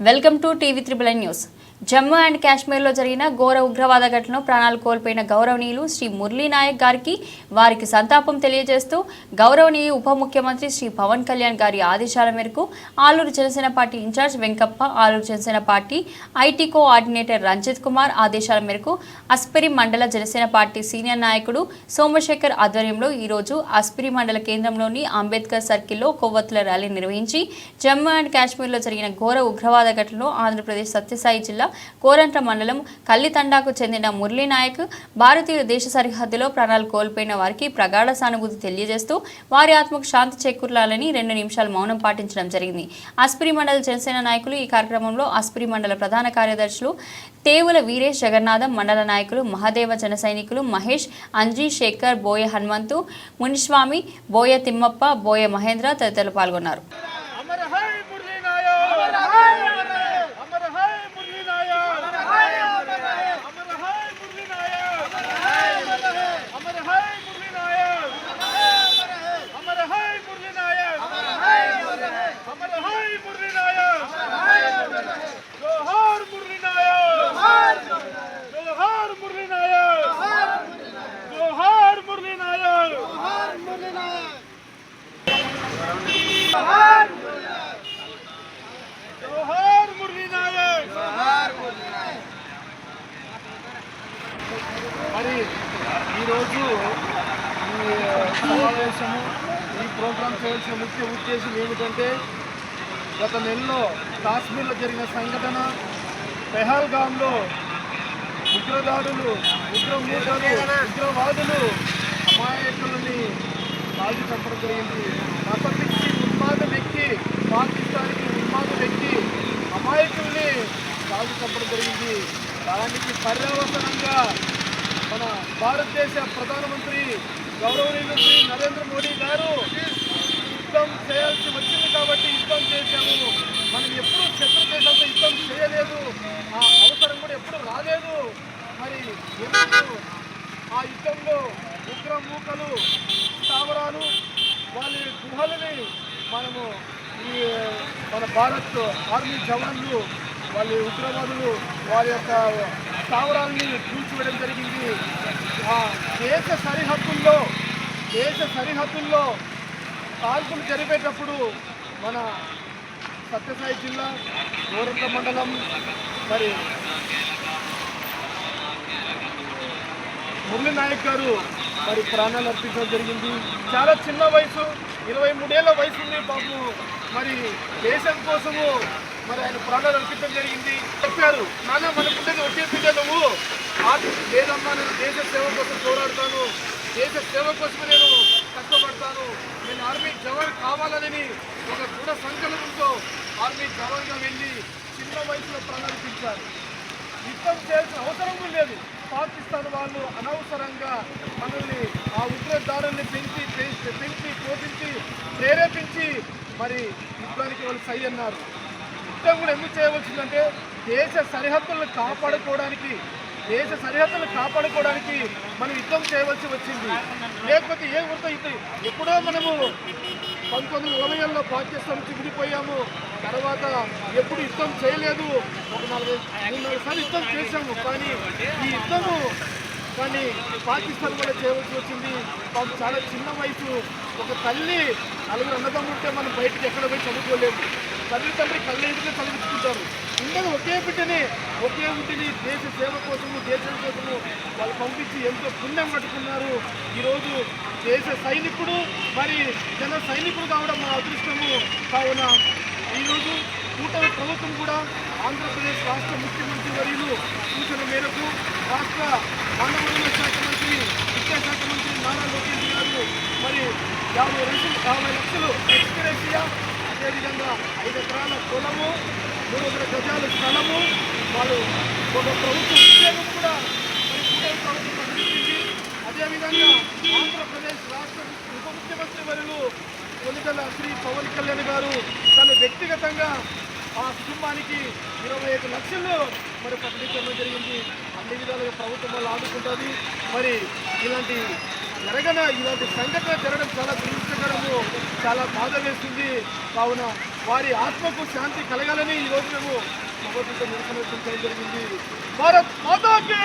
welcome to TV triple news Jammu and కాశ్మీర్లో జరిగిన ఘోర ఉగ్రవాద ఘటనలో ప్రాణాలు కోల్పోయిన గౌరవనీయులు శ్రీ మురళీ నాయక్ గారికి వారికి సంతాపం తెలియజేస్తూ గౌరవనీయ ఉప ముఖ్యమంత్రి శ్రీ పవన్ కళ్యాణ్ గారి ఆదేశాల మేరకు Aluru Janasena party in charge Venkappa Aluru Janasena party IT coordinator Ranjith Kumar ఆదేశాల మేరకు అస్పిరి మండల జనసేన పార్టీ సీనియర్ నాయకుడు సోమశేఖర్ ఆధ్వర్యంలో ఈరోజు అస్పిరి మండల కేంద్రంలోని అంబేద్కర్ సర్కిల్లో కొవ్వొత్తుల ర్యాలీ నిర్వహించి జమ్మూ అండ్ కాశ్మీర్లో జరిగిన ఘోర ఉగ్రవాద ఘటనలో ఆంధ్రప్రదేశ్ సత్యసాయి జిల్లా కోరంట్ల మండలం కల్లితండాకు చెందిన మురళీనాయక్ భారతీయ దేశ సరిహద్దులో ప్రాణాలు కోల్పోయిన వారికి ప్రగాఢ సానుభూతి తెలియజేస్తూ వారి ఆత్మకు శాంతి చేకూరాలని రెండు నిమిషాలు మౌనం పాటించడం జరిగింది. అస్పిరి మండల జనసేన నాయకులు ఈ కార్యక్రమంలో అస్పిరి మండల ప్రధాన కార్యదర్శులు తేవుల వీరేష్ జగన్నాథం మండల నాయకులు మహాదేవ జన సైనికులు మహేష్ అంజీ శేఖర్ బోయ హనుమంతు మునిస్వామి బోయ తిమ్మప్ప బోయ మహేంద్ర తదితరులు పాల్గొన్నారు అమర హై మురళీ నాయక్ అమర హై అమర హై మురళీ నాయక్ అమర హై అమర హై మురళీ నాయక్ అమర హై మురళీ నాయక్ అమర హై మురళీ నాయక్ అమర హై మురళీ నాయక్ జోహార్ మురళీ నాయక్ జోహార్ మురళీ నాయక్ జోహార్ మురళీ నాయక్ జోహార్ మురళీ నాయక్ మరి ఈరోజు ఈ సమావేశము ఈ ప్రోగ్రాం చేయాల్సిన ముఖ్య ఉద్దేశం ఏమిటంటే గత నెలలో కాశ్మీర్లో జరిగిన సంఘటన పెహల్గామ్లో ఉగ్రదారులు ఉగ్రమూటలు ఉగ్రవాదులు అమాయకులని కాల్చి చంపడం జరిగింది. మతపించి వ్యక్తి ఉన్మాద వ్యక్తి పాకిస్తాన్కి ఉన్మాద వ్యక్తి అమాయకుల్ని కాల్చి చంపడం జరిగింది. దానికి పర్యవసనంగా భారతదేశ ప్రధానమంత్రి గౌరవనీయులు శ్రీ నరేంద్ర మోడీ గారు యుద్ధం చేయాల్సి వచ్చింది కాబట్టి యుద్ధం చేశాము. మనం ఎప్పుడు శత్రు దేశాలతో యుద్ధం చేయలేదు. ఆ అవసరం కూడా ఎప్పుడు రాలేదు. మరి ఎందుకు ఆ యుద్ధంలో ఉగ్ర మూకలు స్థావరాలు వాళ్ళ గుహలని మనము ఈ మన భారత్ ఆర్మీ జవాన్లు వాళ్ళ ఉగ్రవాదులు వారి యొక్క స్థావరాలని కూల్చివేయడం జరిగింది. దేశ సరిహద్దుల్లో దేశ సరిహద్దుల్లో కాల్పులు జరిపేటప్పుడు మన సత్యసాయి జిల్లా గోరంత మండలం మరి మురళి నాయక్ గారు మరి ప్రాణాలు అర్పించడం జరిగింది. చాలా చిన్న వయసు ఇరవై మూడేళ్ళ వయసు ఉంది పాపం మరి దేశం కోసము మరి ఆయన ప్రాణాలు అర్పించడం జరిగింది. చెప్పారు నాన్న మన ఒకే బిడ్డ నువ్వు. లేదమ్మా నేను దేశ సేవ కోసం పోరాడతాను. దేశ సేవ కోసమే నేను కష్టపడతాను. నేను ఆర్మీ జవాన్ కావాలని ఒక దృఢ సంకల్పంతో ఆర్మీ జవాన్గా వెళ్ళి చిన్న వయసులో ప్రాణాలు యుద్ధం చేయాల్సిన అవసరం లేదు. పాకిస్తాన్ వాళ్ళు అనవసరంగా మనల్ని ఆ ఉగ్రదారుల్ని పెంచి పెంచి పెంచి పోషించి ప్రేరేపించి మరి యుద్ధానికి వాళ్ళు సై అన్నారు. యుద్ధం కూడా ఎందుకు చేయవలసిందంటే దేశ సరిహద్దులను కాపాడుకోవడానికి దేశ సరిహద్దులను కాపాడుకోవడానికి మనం యుద్ధం చేయవలసి వచ్చింది. లేకపోతే ఏ యుద్ధం యుద్ధం ఎప్పుడో మనము పంతొమ్మిది నలభై పాకిస్తాన్ నుంచి విడిపోయాము. తర్వాత ఎప్పుడు యుద్ధం చేయలేదు. ఒక నలభై మూడు నాలుగు సార్లు యుద్ధం చేశాము. కానీ ఈ యుద్ధము కానీ పాకిస్తాన్ కూడా చేయవలసి వచ్చింది. మాకు చాలా చిన్న వయసు. ఒక తల్లి నలుగురు అన్నదమ్ముంటే మనం బయటికి ఎక్కడ పోయి చదువుకోలేము. తల్లి తండ్రి కళ్ళెందుకు చదివించుకుంటారు ఉండదు ఒకే బిడ్డని. ఒకే ఉంటిని దేశ సేవ కోసము దేశం కోసము వాళ్ళు పంపించి ఎంతో పుణ్యం కట్టుకున్నారు. ఈరోజు దేశ సైనికుడు మరి జన సైనికుడు కావడం మా అదృష్టము. కావున ఈరోజు కూటమి ప్రభుత్వం కూడా ఆంధ్రప్రదేశ్ రాష్ట్ర ముఖ్యమంత్రి వర్యులు సూచన మేరకు రాష్ట్ర మానవ శాఖ మంత్రి విద్యాశాఖ మంత్రి నారా లోకేష్ గారు మరి యాభై లక్షలు యాభై లక్షలు ఎక్స్గ్రేషియా అదేవిధంగా ఐదు ఎకరాల పొలము మూడు వందల గజాల స్థలము వాళ్ళు ఒక ప్రభుత్వ ఉద్యోగం కూడా మరి కూటమి ప్రభుత్వం ప్రకటించింది అదేవిధంగా ఆంధ్రప్రదేశ్ రాష్ట్ర ఉప ముఖ్యమంత్రి వర్యులు కొనిదల శ్రీ పవన్ కళ్యాణ్ గారు తన వ్యక్తిగతంగా ఆ కుటుంబానికి ఇరవై ఐదు లక్షల్లో మరి ప్రకటించడం జరిగింది. అన్ని విధాలుగా ప్రభుత్వం వాళ్ళు ఆదుకుంటుంది. మరి ఇలాంటి జరగన ఇలాంటి సంఘటన జరగడం చాలా దురదృష్టకరము చాలా బాధ వేస్తుంది. కావున వారి ఆత్మకు శాంతి కలగాలని ఈరోజు మేము ప్రభుత్వంతో నిరసన చేయడం జరిగింది. భారత్ మాతాకి!